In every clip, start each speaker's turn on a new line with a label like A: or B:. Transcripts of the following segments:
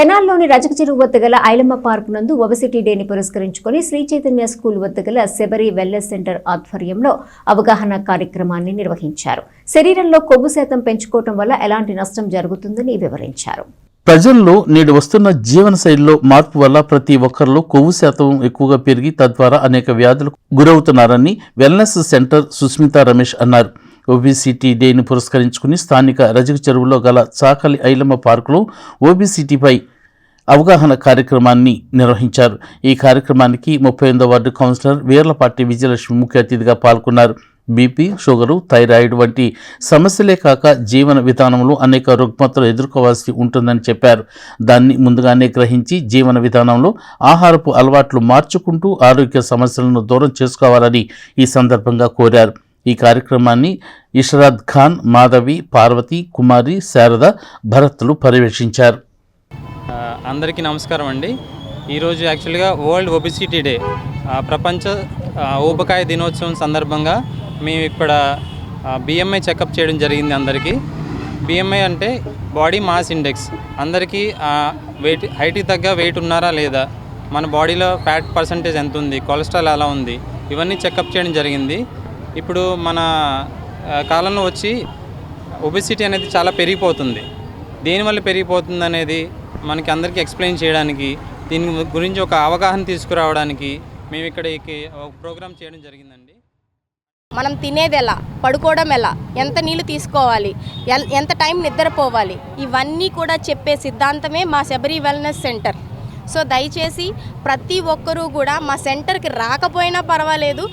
A: తెనాల్లోని రజక చెరువు వద్ద గల ఐలమ్మ పార్క్ నందు ఒబసిటీ డేని పురస్కరించుకొని శ్రీ చైతన్య స్కూల్ వద్ద గల శబరి వెల్నెస్ సెంటర్ ఆధ్వర్యంలో అవగాహన కార్యక్రమాన్ని నిర్వహించారు. శరీరంలో కొవ్వు శాతం పెంచుకోవటం వల్ల ఎలాంటి నష్టం జరుగుతుందని వివరించారు.
B: ప్రజల్లో నేడు వస్తున్న జీవన శైలిలో మార్పు వల్ల ప్రతి ఒక్కరిలో కొవ్వు శాతం ఎక్కువగా పెరిగి తద్వారా అనేక వ్యాధులకు గురవుతున్నారని వెల్నెస్ సెంటర్ సుస్మిత రమేష్ అన్నారు. ఓబీసీటీ డేని పురస్కరించుకుని స్థానిక రజక చెరువులో గల చాకలి ఐలమ్మ పార్కులో ఓబీసీటీపై అవగాహన కార్యక్రమాన్ని నిర్వహించారు. ఈ కార్యక్రమానికి ముప్పై ఎనిమిదో వార్డు కౌన్సిలర్ వీర్లపాటి విజయలక్ష్మి ముఖ్య అతిథిగా పాల్గొన్నారు. బీపీ షుగరు థైరాయిడ్ వంటి సమస్యలే కాక జీవన విధానంలో అనేక రుగ్మతలు ఎదుర్కోవాల్సి ఉంటుందని చెప్పారు. దాన్ని ముందుగానే గ్రహించి జీవన విధానంలో ఆహారపు అలవాట్లు మార్చుకుంటూ ఆరోగ్య సమస్యలను దూరం చేసుకోవాలని ఈ సందర్భంగా కోరారు. ఈ కార్యక్రమాన్ని ఇషరాద్ ఖాన్ మాధవి పార్వతి కుమారి శారద భరత్లు పర్యవేక్షించారు.
C: అందరికీ నమస్కారం అండి. ఈరోజు యాక్చువల్గా వరల్డ్ ఒబిసిటీ డే ప్రపంచ ఊబకాయ దినోత్సవం సందర్భంగా మేము ఇక్కడ బిఎంఐ చెకప్ చేయడం జరిగింది అందరికీ. బిఎంఐ అంటే బాడీ మాస్ ఇండెక్స్. అందరికీ వెయిట్ హైట్కి తగ్గ వెయిట్ ఉన్నారా లేదా? మన బాడీలో ఫ్యాట్ పర్సంటేజ్ ఎంత ఉంది? కొలెస్ట్రాల్ ఎలా ఉంది? ఇవన్నీ చెకప్ చేయడం జరిగింది. ఇప్పుడు మన కాలంలో వచ్చి ఒబిసిటీ అనేది చాలా పెరిగిపోతుంది. దేనివల్ల పెరిగిపోతుంది అనేది మనకి అందరికీ ఎక్స్ప్లెయిన్ చేయడానికి దీని గురించి ఒక అవగాహన తీసుకురావడానికి మేము ఇక్కడ ఒక ప్రోగ్రామ్ చేయడం జరిగిందండి.
D: మనం తినేది ఎలా? పడుకోవడం ఎలా? ఎంత నీళ్ళు తీసుకోవాలి? ఎంత టైం నిద్రపోవాలి? ఇవన్నీ కూడా చెప్పే సిద్ధాంతమే మా శబరి వెల్నెస్ సెంటర్ సో దయచేసి ప్రతి ఒక్కరూ కూడా మా సెంటర్కి రాకపోయినా పర్వాలేదు.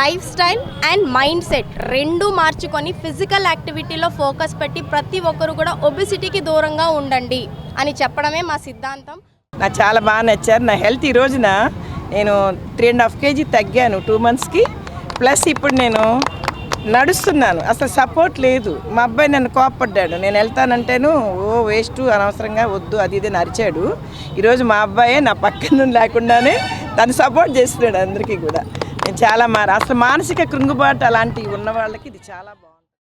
D: Lifestyle and mindset రెండు మార్చుకొని ఫిజికల్ యాక్టివిటీలో ఫోకస్ పెట్టి ప్రతి ఒక్కరు కూడా ఒబిసిటీకి దూరంగా ఉండండి అని చెప్పడమే మా సిద్ధాంతం.
E: నాకు చాలా బాగా నచ్చారు. నా హెల్త్ ఈ రోజున నేను త్రీ అండ్ హాఫ్ కేజీ తగ్గాను టూ మంత్స్కి. ప్లస్ ఇప్పుడు నేను నడుస్తున్నాను. అసలు సపోర్ట్ లేదు. మా అబ్బాయి నన్ను కోప్పడ్డాడు. నేను వెళ్తానంటేను ఓ వేస్ట్ అనవసరంగా వద్దు అది ఇది అని అరిచాడు. ఈరోజు మా అబ్బాయే నా పక్కన లేకుండానే తను సపోర్ట్ చేస్తున్నాడు అందరికీ కూడా. నేను చాలా మార అసలు మానసిక కృంగుబాటు అలాంటివి ఉన్న వాళ్ళకి ఇది చాలా బాగుంది.